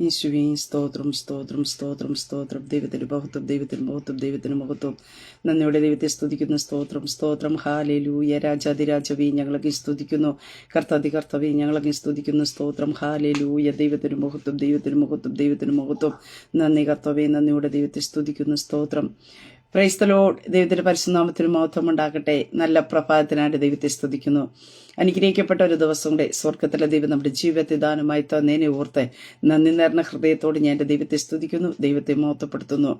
യേശുവേ സ്തോത്രം സ്തോത്രം സ്തോത്രം സ്തോത്രം. ദൈവത്തിന് മഹത്വം ദൈവത്തിന് മഹത്വം ദൈവത്തിന് മഹത്വം. നന്ദിയോടെ ദൈവത്തെ സ്തുതിക്കുന്ന സ്തോത്രം സ്തോത്രം. ഹാലേലൂയ. രാജാതിരാജവേ ഞങ്ങളൊക്കെ സ്തുതിക്കുന്നു. കർത്താതി കർത്തവേ ഞങ്ങളൊക്കെ സ്തുതിക്കുന്നു സ്തോത്രം. ഹാലേലൂയ. ദൈവത്തിന് മഹത്വം ദൈവത്തിന് മഹത്വം ദൈവത്തിന് മഹത്വം. നന്ദി കർത്തവേ നന്ദിയോടെ ദൈവത്തെ സ്തുതിക്കുന്നു സ്തോത്രം. ക്രൈസ്തലോ ദൈവത്തിന്റെ പരിശുനാമത്തിന് മഹത്വം ഉണ്ടാക്കട്ടെ നല്ല പ്രഭാതത്തിനായിട്ട് ദൈവത്തെ സ്തുതിക്കുന്നു. അനുഗ്രഹിക്കപ്പെട്ട ഒരു ദിവസം കൂടെ സ്വർഗത്തിലെ ദൈവം നമ്മുടെ ജീവിതത്തെ ദാനമായി തന്നേനെ ഓർത്ത് നന്ദി നേർന്ന ഹൃദയത്തോട് ഞാൻ എന്റെ ദൈവത്തെ സ്തുതിക്കുന്നു ദൈവത്തെ മോത്തപ്പെടുത്തുന്നു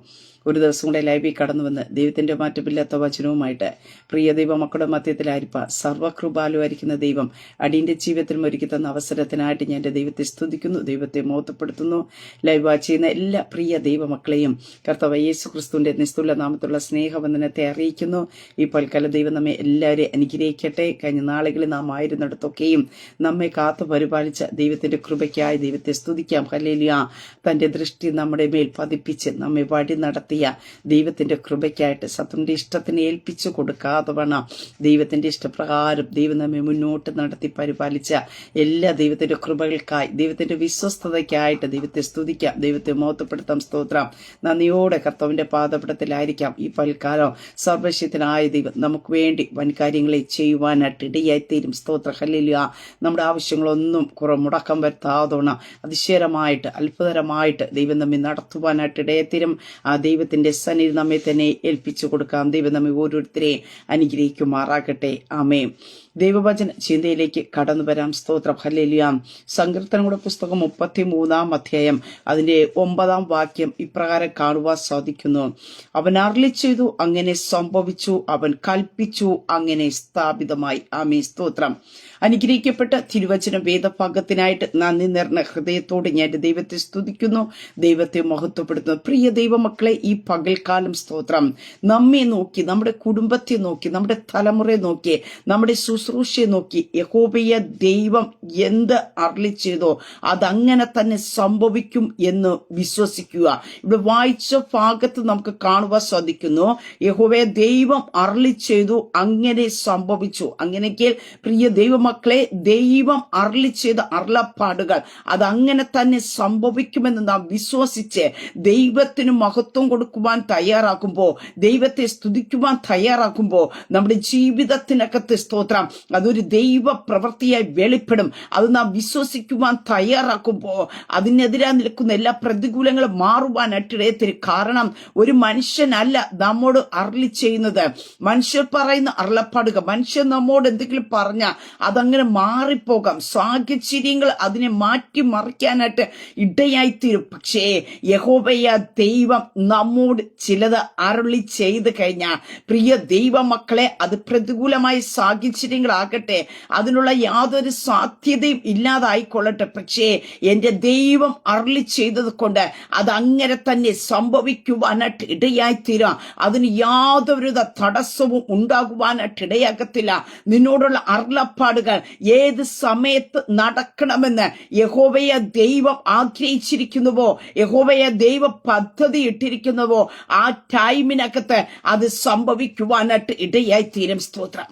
ഒരു ദിവസം കൂടെ ലൈവിൽ കടന്നു വന്ന് ദൈവത്തിന്റെ മാറ്റമില്ലാത്ത വചനവുമായിട്ട് പ്രിയ ദൈവ മക്കളുടെ മധ്യത്തിലായിരിപ്പ സർവകൃപാലുമായിരിക്കുന്ന ദൈവം അടിയന്റെ ജീവിതത്തിലും ഒരുക്കി തന്ന അവസരത്തിനായിട്ട് ഞാൻ എന്റെ ദൈവത്തെ സ്തുതിക്കുന്നു ദൈവത്തെ മോത്തപ്പെടുത്തുന്നു ലൈവ് ചെയ്യുന്ന എല്ലാ പ്രിയ ദൈവമക്കളെയും കർത്താവ് യേശു ക്രിസ്തുവിന്റെ നിസ്തുല നാമത്തുള്ള സ്നേഹവന്ദനത്തെ അറിയിക്കുന്നു. ഈ പൽക്കാല ദൈവം നമ്മെ എല്ലാവരെയും അനുഗ്രഹിക്കട്ടെ. കഴിഞ്ഞ നാളുകളിൽ നാം ആയിരുന്നിടത്തൊക്കെയും നമ്മെ കാത്തു പരിപാലിച്ച ദൈവത്തിന്റെ കൃപയ്ക്കായി ദൈവത്തെ സ്തുതിക്കാം. ഹലേലിയ തന്റെ ദൃഷ്ടി നമ്മുടെ മേൽ പതിപ്പിച്ച് നമ്മെ വഴി നടത്തിയ ദൈവത്തിന്റെ കൃപയ്ക്കായിട്ട് സത്യന്റെ ഇഷ്ടത്തിന് ഏൽപ്പിച്ചു കൊടുക്കാതെ വേണം. ദൈവത്തിന്റെ ഇഷ്ടപ്രകാരം ദൈവം നമ്മെ മുന്നോട്ട് നടത്തി പരിപാലിച്ച എല്ലാ ദൈവത്തിന്റെ കൃപകൾക്കായി ദൈവത്തിന്റെ വിശ്വസ്തതയ്ക്കായിട്ട് ദൈവത്തെ സ്തുതിക്കാം. ദൈവത്തെ മോത്തപ്പെടുത്താം സ്തോത്രം. നന്ദിയോടെ കർത്താവിന്റെ പാദപടത്തിലായിരിക്കാം ഈ പൽക്കാലം സർവശക്തനായ ദൈവം നമുക്ക് വേണ്ടി വൻകാര്യങ്ങളെ ചെയ്യുവാനായിട്ട് ഇടയായിത്തീരും. സ്തോത്ര ഹല്ലില്ല നമ്മുടെ ആവശ്യങ്ങളൊന്നും കുറ മുടക്കം വരുത്താതോണം. അതിശയരമായിട്ട് അത്ഭുതകരമായിട്ട് ദൈവം നമ്മെ നടത്തുവാനായിട്ട് ഇടയത്തിരും. ആ ദൈവത്തിന്റെ സന്നിധി നമ്മെ തന്നെ ഏൽപ്പിച്ചു കൊടുക്കാം. ദൈവം നമ്മെ ഓരോരുത്തരെയും അനുഗ്രഹിക്കുമാറാകട്ടെ. ആമേ ദൈവവചന ചിന്തയിലേക്ക് കടന്നു വരാം. സ്തോത്ര. ഹല്ലേലിയാം. സങ്കീർത്തനങ്ങളുടെ പുസ്തകം മുപ്പത്തി മൂന്നാം അധ്യായം. അതിന്റെ ഒമ്പതാം വാക്യം ഇപ്രകാരം കാണുവാൻ സാധിക്കുന്നു. അവൻ അർളി ചെയ്തു അങ്ങനെ സംഭവിച്ചു. അവൻ കൽപ്പിച്ചു അങ്ങനെ സ്ഥാപിതമായി. ആമീ സ്തോത്രം. അനുഗ്രഹിക്കപ്പെട്ട തിരുവചന വേദഭാഗത്തിനായിട്ട് നന്ദി നിറഞ്ഞ ഹൃദയത്തോടെ ഞാൻ ദൈവത്തെ സ്തുതിക്കുന്നു. ദൈവത്തെ മഹത്വപ്പെടുത്തുന്നു. പ്രിയ ദൈവമക്കളെ ഈ പകൽക്കാലം സ്തോത്രം. നമ്മെ നോക്കി നമ്മുടെ കുടുംബത്തെ നോക്കി നമ്മുടെ തലമുറയെ നോക്കി നമ്മുടെ ശുശ്രൂഷയെ നോക്കി യഹോബയ ദൈവം എന്ത് അർളി ചെയ്തോ അതങ്ങനെ തന്നെ സംഭവിക്കും എന്ന് വിശ്വസിക്കുക. ഇവിടെ വായിച്ച ഭാഗത്ത് നമുക്ക് കാണുവാൻ സാധിക്കുന്നു യഹോബയ ദൈവം അർളി ചെയ്തു അങ്ങനെ സംഭവിച്ചു. അങ്ങനെയെങ്കിൽ പ്രിയ ദൈവമക്കളെ ദൈവം അർളി ചെയ്ത അർളപ്പാടുകൾ അതങ്ങനെ തന്നെ സംഭവിക്കുമെന്ന് നാം വിശ്വസിച്ച് ദൈവത്തിന് മഹത്വം കൊടുക്കുവാൻ തയ്യാറാക്കുമ്പോൾ ദൈവത്തെ സ്തുതിക്കുവാൻ തയ്യാറാക്കുമ്പോൾ നമ്മുടെ ജീവിതത്തിനകത്ത് സ്തോത്രം. അതൊരു ദൈവ പ്രവൃത്തിയായി വെളിപ്പെടും. അത് നാം വിശ്വസിക്കുവാൻ തയ്യാറാക്കുമ്പോൾ അതിനെതിരെ നിൽക്കുന്ന എല്ലാ പ്രതികൂലങ്ങളും മാറുവാൻ ഇടയത്തിന് കാരണം ഒരു മനുഷ്യനല്ല നമ്മോട് അർളി ചെയ്യുന്നത്. മനുഷ്യർ പറയുന്ന അരുളപ്പാടുക മനുഷ്യൻ നമ്മോട് എന്തെങ്കിലും പറഞ്ഞ അതങ്ങനെ മാറിപ്പോകാം. സാഹചര്യങ്ങൾ അതിനെ മാറ്റി മറിക്കാനായിട്ട് ഇടയായിത്തീരും. പക്ഷേ യഹോബയ ദൈവം നമ്മോട് ചിലത് അരുളി ചെയ്ത് കഴിഞ്ഞാൽ പ്രിയ ദൈവ മക്കളെ അത് പ്രതികൂലമായ സാഹചര്യങ്ങളാകട്ടെ അതിനുള്ള യാതൊരു സാധ്യതയും ഇല്ലാതായിക്കൊള്ളട്ടെ. പക്ഷേ എന്റെ ദൈവം അരുളി ചെയ്തത് കൊണ്ട് അത് അങ്ങനെ തന്നെ സംഭവിക്കുവാനായിട്ട് ഇടയായിത്തീരാം. അതിന് യാതൊരുവിധ തടസ്സവും ഉണ്ടാകുവാനായിട്ട് ഇടയാകത്തില്ല. നിന്നോടുള്ള അരുളപ്പാടുകൾ ഏത് സമയത്ത് നടക്കണമെന്ന് യഹോവയ ദൈവം ആഗ്രഹിച്ചിരിക്കുന്നുവോ യഹോവയ ദൈവ പദ്ധതി ഇട്ടിരിക്കുന്നുവോ ആ ടൈമിനകത്ത് അത് സംഭവിക്കുവാനായിട്ട് ഇടയായി തീരും സ്തോത്രം.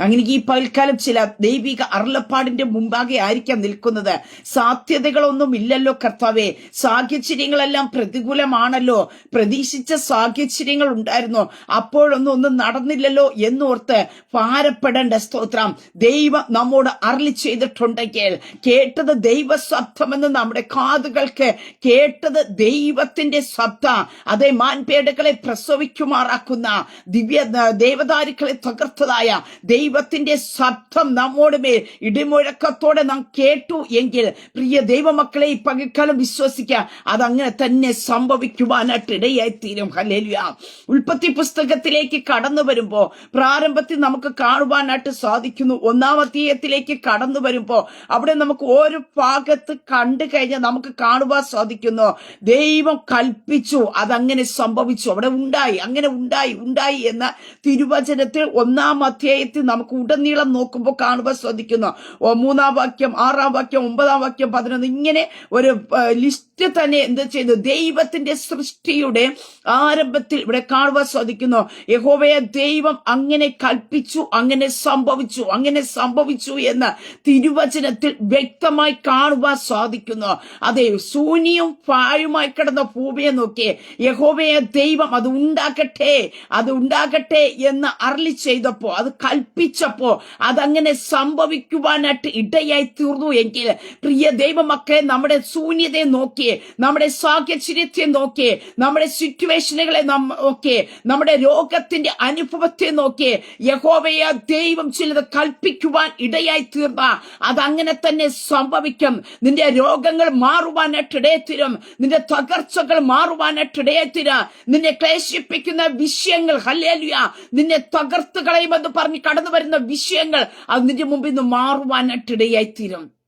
അങ്ങനെ ഈ പൽക്കാലം ചില ദൈവിക അരുളപ്പാടിന്റെ മുമ്പാകെ ആയിരിക്കാം നിൽക്കുന്നത്. സാധ്യതകളൊന്നും ഇല്ലല്ലോ കർത്താവെ. സാഹചര്യങ്ങളെല്ലാം പ്രതികൂലമാണല്ലോ. പ്രതീക്ഷിച്ച സാഹചര്യങ്ങൾ ഉണ്ടായിരുന്നു. അപ്പോഴൊന്നും ഒന്നും നടന്നില്ലല്ലോ എന്നോർത്ത് ഭാരപ്പെടേണ്ട സ്തോത്രം. ദൈവം നമ്മോട് അരളി ചെയ്തിട്ടുണ്ടെങ്കിൽ കേട്ടത് ദൈവ ശബ്ദമെന്ന് നമ്മുടെ കാതുകൾക്ക് കേട്ടത് ദൈവത്തിന്റെ ശബ്ദ അതേ മാൻപേടകളെ പ്രസവിക്കുമാറാക്കുന്ന ദിവ്യ ദേവദാരുക്കളെ തകർത്തതായ ദൈവത്തിന്റെ ശബ്ദം നമ്മോട് മേൽ ഇടിമുഴക്കത്തോടെ നാം കേട്ടു എങ്കിൽ പ്രിയ ദൈവമക്കളെ ഈ പകൽക്കാലം വിശ്വസിക്കുക അതങ്ങനെ തന്നെ സംഭവിക്കുവാനായിട്ട് ഇടയായി തീരും ഹലേലുയ ഉൽപ്പത്തി പുസ്തകത്തിലേക്ക് കടന്നു വരുമ്പോ പ്രാരംഭത്തിൽ നമുക്ക് കാണുവാനായിട്ട് സാധിക്കുന്നു. ഒന്നാമത്തീയത്തിലേക്ക് കടന്നു വരുമ്പോ അവിടെ നമുക്ക് ഓരോ ഭാഗത്ത് കണ്ടു കഴിഞ്ഞാൽ നമുക്ക് കാണുവാൻ സാധിക്കുന്നു. ദൈവം കൽപ്പിച്ചു അതങ്ങനെ സംഭവിച്ചു. അവിടെ ഉണ്ടായി അങ്ങനെ ഉണ്ടായി ഉണ്ടായി എന്ന തിരുവചനത്തിൽ ഒന്നാം അധ്യായത്തിൽ നമുക്ക് ഉടനീളം നോക്കുമ്പോൾ കാണുവാൻ ശ്രദ്ധിക്കുന്നു. മൂന്നാം വാക്യം ആറാം വാക്യം ഒമ്പതാം വാക്യം പതിനൊന്ന് ഇങ്ങനെ ഒരു ലിസ്റ്റ് ഫസ്റ്റ് തന്നെ എന്ത് ചെയ്തു? ദൈവത്തിന്റെ സൃഷ്ടിയുടെ ആരംഭത്തിൽ ഇവിടെ കാണുവാൻ സാധിക്കുന്നു. യഹോവയ ദൈവം അങ്ങനെ കൽപ്പിച്ചു അങ്ങനെ സംഭവിച്ചു അങ്ങനെ സംഭവിച്ചു എന്ന് തിരുവചനത്തിൽ വ്യക്തമായി കാണുവാൻ സാധിക്കുന്നു. അതെ ശൂന്യവും പാഴുമായി കിടന്ന ഭൂമിയെ നോക്കി യഹോവയ ദൈവം അത് ഉണ്ടാക്കട്ടെ അത് ഉണ്ടാകട്ടെ എന്ന് അരളി ചെയ്തപ്പോ അത് കൽപ്പിച്ചപ്പോ അതങ്ങനെ സംഭവിക്കുവാനായിട്ട് ഇടയായി തീർന്നു എങ്കിൽ പ്രിയ ദൈവമൊക്കെ നമ്മുടെ ശൂന്യതയെ നോക്കി നമ്മുടെ സാഹചര്യത്തെ നോക്കി. നമ്മുടെ സിറ്റുവേഷനുകളെ നോക്കി. നമ്മുടെ രോഗത്തിന്റെ അനുഭവത്തെ നോക്കി. യഹോവയ ദൈവം ചിലത് കൽപ്പിക്കുവാൻ ഇടയായി തീർന്ന. അതങ്ങനെ തന്നെ സംഭവിക്കും. നിന്റെ രോഗങ്ങൾ മാറുവാനായിട്ട് തീരും. നിന്റെ തകർച്ചകൾ മാറുവാനായിട്ട് തീരും. നിന്നെ ക്ലേശിപ്പിക്കുന്ന വിഷയങ്ങൾ ഹല്ലേലുയ. നിന്നെ തകർത്ത് കളയുമെന്ന് പറഞ്ഞ് കടന്നു വരുന്ന വിഷയങ്ങൾ അത് നിന്റെ മുമ്പിൽ നിന്ന് മാറുവാനായിട്ട് ഇടയായി തീരും.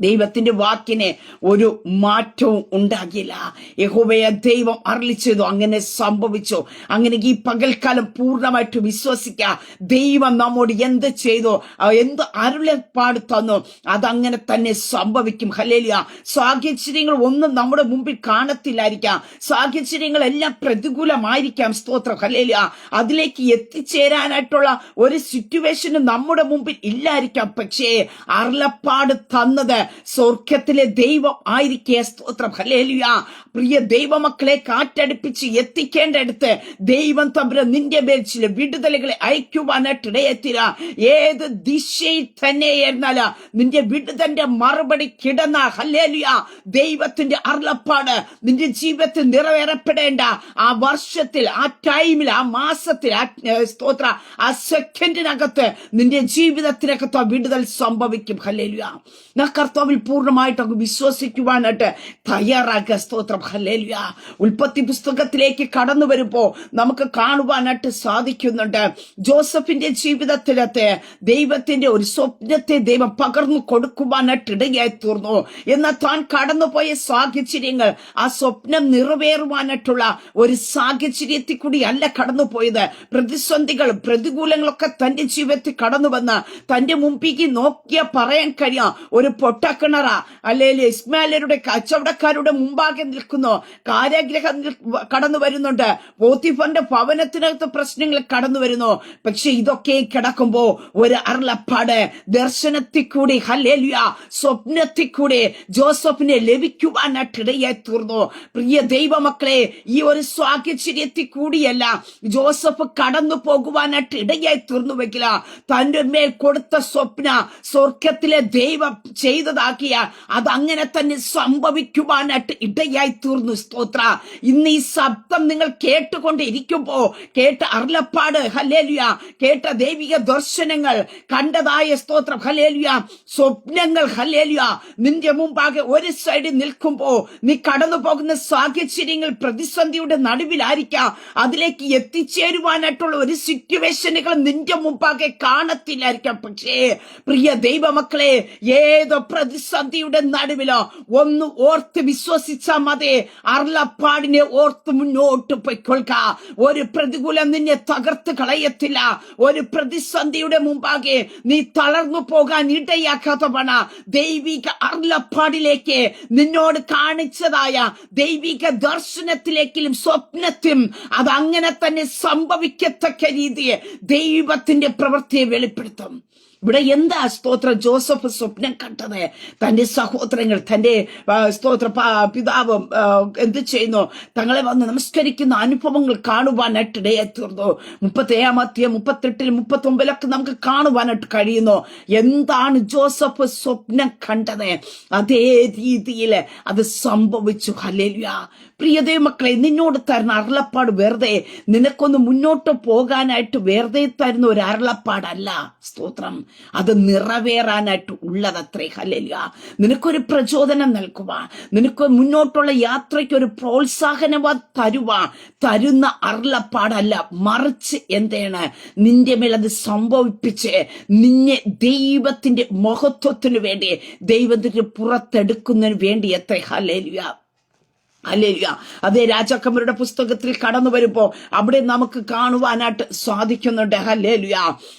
ദൈവത്തിന്റെ വാക്കിന് ഒരു മാറ്റവും ഉണ്ടാകില്ല. യഹോബയ ദൈവം അറിളിച്ചതോ അങ്ങനെ സംഭവിച്ചു. അങ്ങനെ ഈ പകൽക്കാലം പൂർണമായിട്ട് വിശ്വസിക്ക. ദൈവം നമ്മോട് എന്ത് ചെയ്തു? എന്ത് അരുളപ്പാട് തന്നു? അതങ്ങനെ തന്നെ സംഭവിക്കും. ഹലേലിയ സാഹചര്യങ്ങൾ ഒന്നും നമ്മുടെ മുമ്പിൽ കാണത്തില്ലായിരിക്കാം. സാഹചര്യങ്ങൾ എല്ലാം പ്രതികൂലമായിരിക്കാം. സ്തോത്രം. ഹലേലിയ അതിലേക്ക് എത്തിച്ചേരാനായിട്ടുള്ള ഒരു സിറ്റുവേഷനും നമ്മുടെ മുമ്പിൽ ഇല്ലായിരിക്കാം. പക്ഷേ അരുളപ്പാട് തന്നത് സ്വർഗത്തിലെ ദൈവം ആയിരിക്കേ സ്തോത്രം. ഹലേലുയ പ്രിയ ദൈവമക്കളെ കാറ്റടിപ്പിച്ച് എത്തിക്കേണ്ടടുത്ത് ദൈവം തമ്പുര നിന്റെ മേൽ വിടുതലുകളെ അയക്കുവാനായിട്ട് ഇടയെത്തിര ഏത് ദിശയിൽ തന്നെ എന്നാൽ നിന്റെ വിടുതന്റെ മറുപടി കിടന്ന. ഹല്ലേലിയ. ദൈവത്തിന്റെ അരുളപ്പാട് നിന്റെ ജീവിതത്തിൽ നിറവേറപ്പെടേണ്ട. ആ വർഷത്തിൽ ആ ടൈമിൽ ആ മാസത്തിൽ സ്തോത്ര ആ സെക്കൻഡിനകത്ത് നിന്റെ ജീവിതത്തിനകത്ത് ആ വിടുതൽ സംഭവിക്കും. ഹല്ലേലിയ. നാ കർത്താവിൽ പൂർണമായിട്ട് വിശ്വസിക്കുവാനായിട്ട് തയ്യാറാക്കുക സ്തോത്രം. ഉൽപ്പത്തി പുസ്തകത്തിലേക്ക് കടന്നു വരുമ്പോ നമുക്ക് കാണുവാനായിട്ട് സാധിക്കുന്നുണ്ട്. ജോസഫിന്റെ ജീവിതത്തിലത്തെ ദൈവത്തിന്റെ ഒരു സ്വപ്നത്തെ ദൈവം പകർന്നു കൊടുക്കുവാനായിട്ട് ഇടയായി തീർന്നു. എന്നാൽ താൻ കടന്നുപോയ സാഹചര്യങ്ങൾ ആ സ്വപ്നം നിറവേറുവാനായിട്ടുള്ള ഒരു സാഹചര്യത്തിൽ കൂടി അല്ല കടന്നുപോയത്. പ്രതിസന്ധികൾ പ്രതികൂലങ്ങളൊക്കെ തന്റെ ജീവിതത്തിൽ കടന്നു വന്ന് തന്റെ മുമ്പിക്ക് നോക്കിയ പറയാൻ കഴിയാം. ഒരു പൊട്ടക്കിണറ. അല്ലെങ്കിൽ ഇസ്മാലരുടെ കച്ചവടക്കാരുടെ മുമ്പാകെ നിൽക്കുന്നു കാരാഗ്രഹം നിൽ- കടന്നു വരുന്നുണ്ട്. പോത്തിഫന്റെ ഭവനത്തിനകത്ത് പ്രശ്നങ്ങൾ കടന്നു വരുന്നു. പക്ഷെ ഇതൊക്കെ കിടക്കുമ്പോ ഒരു അരുളപ്പാട്. ദർശനത്തിൽ കൂടി ഹല്ലേലുയ സ്വപ്നത്തിൽ കൂടി ജോസഫിനെ ലഭിക്കുവാനായിട്ടിടയായി തീർന്നു. പ്രിയ ദൈവമക്കളെ ഈ ഒരു സ്വാഗചര്യത്തിൽ കൂടിയല്ല ജോസഫ് കടന്നു പോകുവാനായിട്ട് ഇടയായി തീർന്നുവെക്കില്ല തന്റെ മേൽ കൊടുത്ത സ്വപ്ന സ്വർഗത്തിലെ ദൈവം ചെയ്തതാക്കിയ അത് അങ്ങനെ തന്നെ സംഭവിക്കുവാനായിട്ട് ഇടയായി തീർന്നു സ്തോത്ര. ഇന്ന് ഈ ശബ്ദം നിങ്ങൾ കേട്ടുകൊണ്ടിരിക്കുമ്പോ കേട്ട അർലപ്പാട് ഹലേലുയ കേട്ട ദൈവിക ദർശനങ്ങൾ കണ്ടതായ സ്തോത്രം ഹലേലുയ സ്വപ്നങ്ങൾ ഹലേലുയ നിന്റെ മുമ്പാകെ ഒരു സൈഡിൽ നിൽക്കുമ്പോ നീ കടന്നു പോകുന്ന സാഹചര്യങ്ങൾ പ്രതിസന്ധിയുടെ നടുവിലായിരിക്കാം. അതിലേക്ക് എത്തിച്ചേരുവാനായിട്ടുള്ള ഒരു സിറ്റുവേഷനുകൾ നിന്റെ മുമ്പാകെ കാണത്തില്ലായിരിക്കാം. പക്ഷേ പ്രിയ ദൈവമക്കളെ ഏതോ പ്രതിസന്ധിയുടെ നടുവിലോ ഒന്ന് ഓർത്ത് വിശ്വസിച്ചാൽ മതി. അർലപ്പാടിനെ ഓർത്ത് മുന്നോട്ട് പൊയ്ക്കൊള്ളുക. ഒരു പ്രതികൂലം നിന്നെ തകർത്ത് കളയത്തില്ല. ഒരു പ്രതിസന്ധിയുടെ മുമ്പാകെ നീ തളർന്നു പോകാൻ ഇടയാക്കാത്തവണ ദൈവിക അർലപ്പാടിലേക്ക് നിന്നോട് കാണിച്ചതായ ദൈവിക ദർശനത്തിലേക്കിലും സ്വപ്നത്തിലും അങ്ങനെ തന്നെ സംഭവിക്കത്തക്ക രീതിയെ ദൈവത്തിന്റെ പ്രവൃത്തിയെ വെളിപ്പെടുത്തും. ഇവിടെ എന്താ സ്തോത്രം? ജോസഫ് സ്വപ്നം കണ്ടത്. തന്റെ സഹോദരങ്ങൾ തന്റെ സ്തോത്ര പിതാവ് എന്ത് ചെയ്യുന്നു? തങ്ങളെ വന്ന് നമസ്കരിക്കുന്ന. അനുഭവങ്ങൾ കാണുവാനായിട്ട് ഇടയെ തീർന്നു മുപ്പത്തേഴാമത്തെ മുപ്പത്തെട്ടിൽ മുപ്പത്തി ഒമ്പതിലൊക്കെ നമുക്ക് കാണുവാനായിട്ട് കഴിയുന്നു. എന്താണ് ജോസഫ് സ്വപ്നം കണ്ടത്? അതേ രീതിയിൽ അത് സംഭവിച്ചു. ഹല്ലേലൂയ. പ്രിയതേ മക്കളെ നിന്നോട് തരുന്ന അരുളപ്പാട് വെറുതെ നിനക്കൊന്ന് മുന്നോട്ട് പോകാനായിട്ട് വെറുതെ തരുന്ന ഒരു അരുളപ്പാടല്ല. സ്തോത്രം. അത് നിറവേറാനായിട്ട് ഉള്ളതത്രേ. ഹല്ലേലൂയ. നിനക്കൊരു പ്രചോദനം നൽകുക നിനക്ക് മുന്നോട്ടുള്ള യാത്രയ്ക്ക് ഒരു പ്രോത്സാഹനം തരുവ. തരുന്ന അരുളപ്പാടല്ല. മറിച്ച് എന്താണ്? നിന്റെ മേലത് സംഭവിപ്പിച്ച് നിന്നെ ദൈവത്തിന്റെ മഹത്വത്തിനു വേണ്ടി ദൈവത്തിന്റെ പുറത്തെടുക്കുന്നതിന് വേണ്ടി എത്ര ഹല്ലേലൂയ. അല്ലേലിയ. അതേ രാജാക്കന്മാരുടെ പുസ്തകത്തിൽ കടന്നു വരുമ്പോ അവിടെ നമുക്ക് കാണുവാനായിട്ട് സാധിക്കുന്നുണ്ട്. ഹല്ലേലുയ.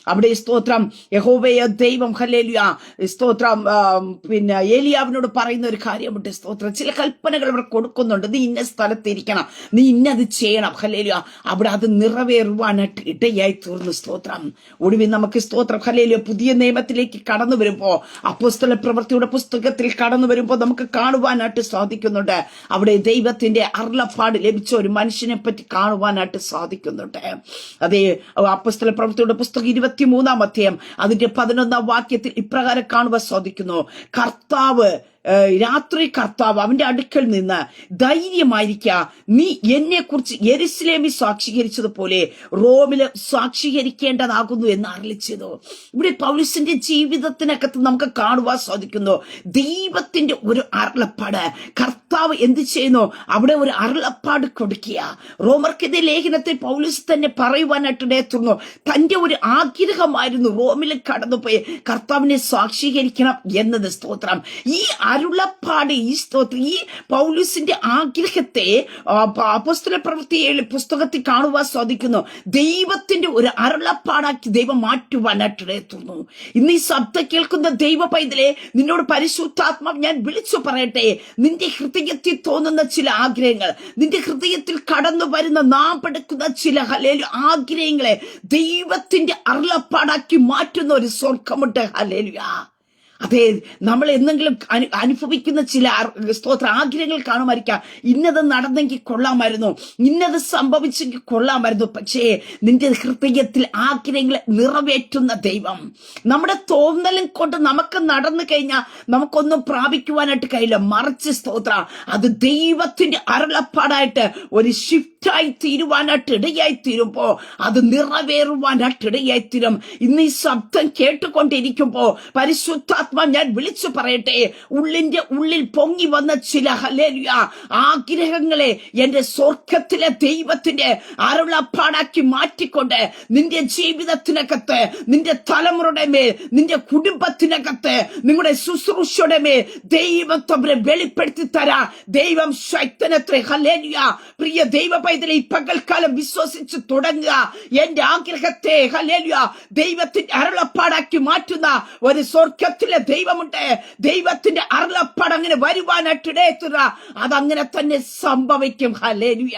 അവിടെ സ്തോത്രം. യഹോവയ ദൈവം. ഹല്ലേലുയ. സ്തോത്രം പിന്നെ ഏലിയാവിനോട് പറയുന്ന ഒരു കാര്യമുണ്ട്. സ്തോത്രം. ചില കൽപ്പനകൾ ഇവിടെ കൊടുക്കുന്നുണ്ട്. നീ ഇന്ന സ്ഥലത്ത് ഇരിക്കണം നീ ഇന്നത് ചെയ്യണം. ഹല്ലേലുയ. അവിടെ അത് നിറവേറുവാനായിട്ട് ഇടയായി തീർന്നു സ്തോത്രം. ഒടുവിൽ നമുക്ക് സ്തോത്രം. ഹല്ലേലുയ. പുതിയ നിയമത്തിലേക്ക് കടന്നു വരുമ്പോ അപ്പോസ്തല പ്രവൃത്തിയുടെ പുസ്തകത്തിൽ കടന്നു വരുമ്പോ നമുക്ക് കാണുവാനായിട്ട് സാധിക്കുന്നുണ്ട്. അവിടെ ദൈവത്തിന്റെ അരുളപ്പാട് ലഭിച്ച ഒരു മനുഷ്യനെ പറ്റി കാണുവാനായിട്ട് സാധിക്കുന്നുണ്ട്. അതേ അപ്പസ്തല പ്രവൃത്തിയുടെ പുസ്തകം ഇരുപത്തിമൂന്നാം അധ്യായം അതിന്റെ പതിനൊന്നാം വാക്യത്തിൽ ഇപ്രകാരം കാണുവാൻ സാധിക്കുന്നു. കർത്താവ് രാത്രി കർത്താവ് അവന്റെ അടുക്കൽ നിന്ന് ധൈര്യമായിരിക്ക. നീ എന്നെ കുറിച്ച് എരിശിലേമി സാക്ഷീകരിച്ചതുപോലെ റോമിൽ സാക്ഷീകരിക്കേണ്ടതാകുന്നു എന്ന് അറിയിച്ചത് ഇവിടെ പൗലിസിന്റെ ജീവിതത്തിനകത്ത് നമുക്ക് കാണുവാൻ സാധിക്കുന്നു. ദൈവത്തിന്റെ ഒരു അരുളപ്പാട്. കർത്താവ് എന്ത് ചെയ്യുന്നു? അവിടെ ഒരു അരുളപ്പാട് കൊടുക്കുക. റോമർക്കെതിരെ ലേഖനത്തിൽ പൗലിസ് തന്നെ പറയുവാനായിട്ട് ഇടയത്തുന്നു. തന്റെ ഒരു ആഗ്രഹമായിരുന്നു റോമിൽ കടന്നുപോയി കർത്താവിനെ സാക്ഷീകരിക്കണം എന്നത് സ്തോത്രം. ഈ അരുളപ്പാട് ഈ സ്തോത്രം ഈ പൗലൂസിന്റെ ആഗ്രഹത്തെ അപസ്തല പ്രവൃത്തി പുസ്തകത്തിൽ കാണുവാൻ സാധിക്കുന്നു. ദൈവത്തിന്റെ ഒരു അരുളപ്പാടാക്കി ദൈവം മാറ്റുവാനായിട്ട് എത്തുന്നു. ഇന്ന് ഈ ശബ്ദം കേൾക്കുന്ന ദൈവ പൈതലെ നിന്നോട് പരിശുദ്ധാത്മാവ് ഞാൻ വിളിച്ചു പറയട്ടെ. നിന്റെ ഹൃദയത്തിൽ തോന്നുന്ന ചില ആഗ്രഹങ്ങൾ നിന്റെ ഹൃദയത്തിൽ കടന്നു വരുന്ന നാം നാമ്പെടുക്കുന്ന ചില ഹലേലു ആഗ്രഹങ്ങളെ ദൈവത്തിന്റെ അരുളപ്പാടാക്കി മാറ്റുന്ന ഒരു സ്വർഗമുണ്ട് ഹലേലുയാ അതെ നമ്മൾ എന്തെങ്കിലും അനു- അനുഭവിക്കുന്ന ചില സ്തോത്ര ആഗ്രഹങ്ങൾ കാണുമായിരിക്കാം. ഇന്നത് നടന്നെങ്കിൽ കൊള്ളാമായിരുന്നു. ഇന്നത് സംഭവിച്ചെങ്കിൽ കൊള്ളാമായിരുന്നു. പക്ഷേ നിന്റെ ഹൃദയത്തിൽ ആഗ്രഹങ്ങളെ നിറവേറ്റുന്ന ദൈവം. നമ്മുടെ തോന്നലും കൊണ്ട് നമുക്ക് നടന്നു കഴിഞ്ഞാൽ നമുക്കൊന്നും പ്രാപിക്കുവാനായിട്ട് കഴിയില്ല. മറിച്ച് സ്തോത്ര അത് ദൈവത്തിന്റെ അരുളപ്പാടായിട്ട് ഒരു ഷിഫ്റ്റായി തീരുവാനായിട്ട് ഇടയായി തീരുമ്പോ അത് നിറവേറുവാനായിട്ട് ഇടയായി തീരും ഇന്ന് ഈ ശബ്ദം കേട്ടുകൊണ്ടിരിക്കുമ്പോ പരിശുദ്ധാത്മ ഞാൻ വിളിച്ചു പറയട്ടെ ഉള്ളിന്റെ ഉള്ളിൽ പൊങ്ങി വന്ന ചില ഹലേലിയ ആഗ്രഹങ്ങളെ എന്റെ സ്വർഗത്തിലെ ദൈവത്തിന്റെ അരുളപ്പാടാക്കി മാറ്റിക്കൊണ്ട് നിന്റെ ജീവിതത്തിനകത്ത് നിന്റെ തലമുറയുടെ മേൽ നിന്റെ കുടുംബത്തിനകത്ത് നിങ്ങളുടെ ശുശ്രൂഷയുടെ മേൽ ദൈവം തമ്മിലെ വെളിപ്പെടുത്തി തരാ ദൈവം ശക്തനത്രേ. ഹലേലിയ പ്രിയ ദൈവ പൈതലെ ഈ പകൽക്കാലം വിശ്വസിച്ച് തുടങ്ങുക. എന്റെ ആഗ്രഹത്തെ ഹലേലിയ ദൈവത്തിന്റെ അരുളപ്പാടാക്കി മാറ്റുന്ന ഒരു സ്വർഗത്തിലെ ദൈവമുണ്ട്. ദൈവത്തിന്റെ അരുളപ്പാട് അങ്ങനെ വരുവാനായിട്ടിടയെത്തുക അതങ്ങനെ തന്നെ സംഭവിക്കും. ഹലേലിയ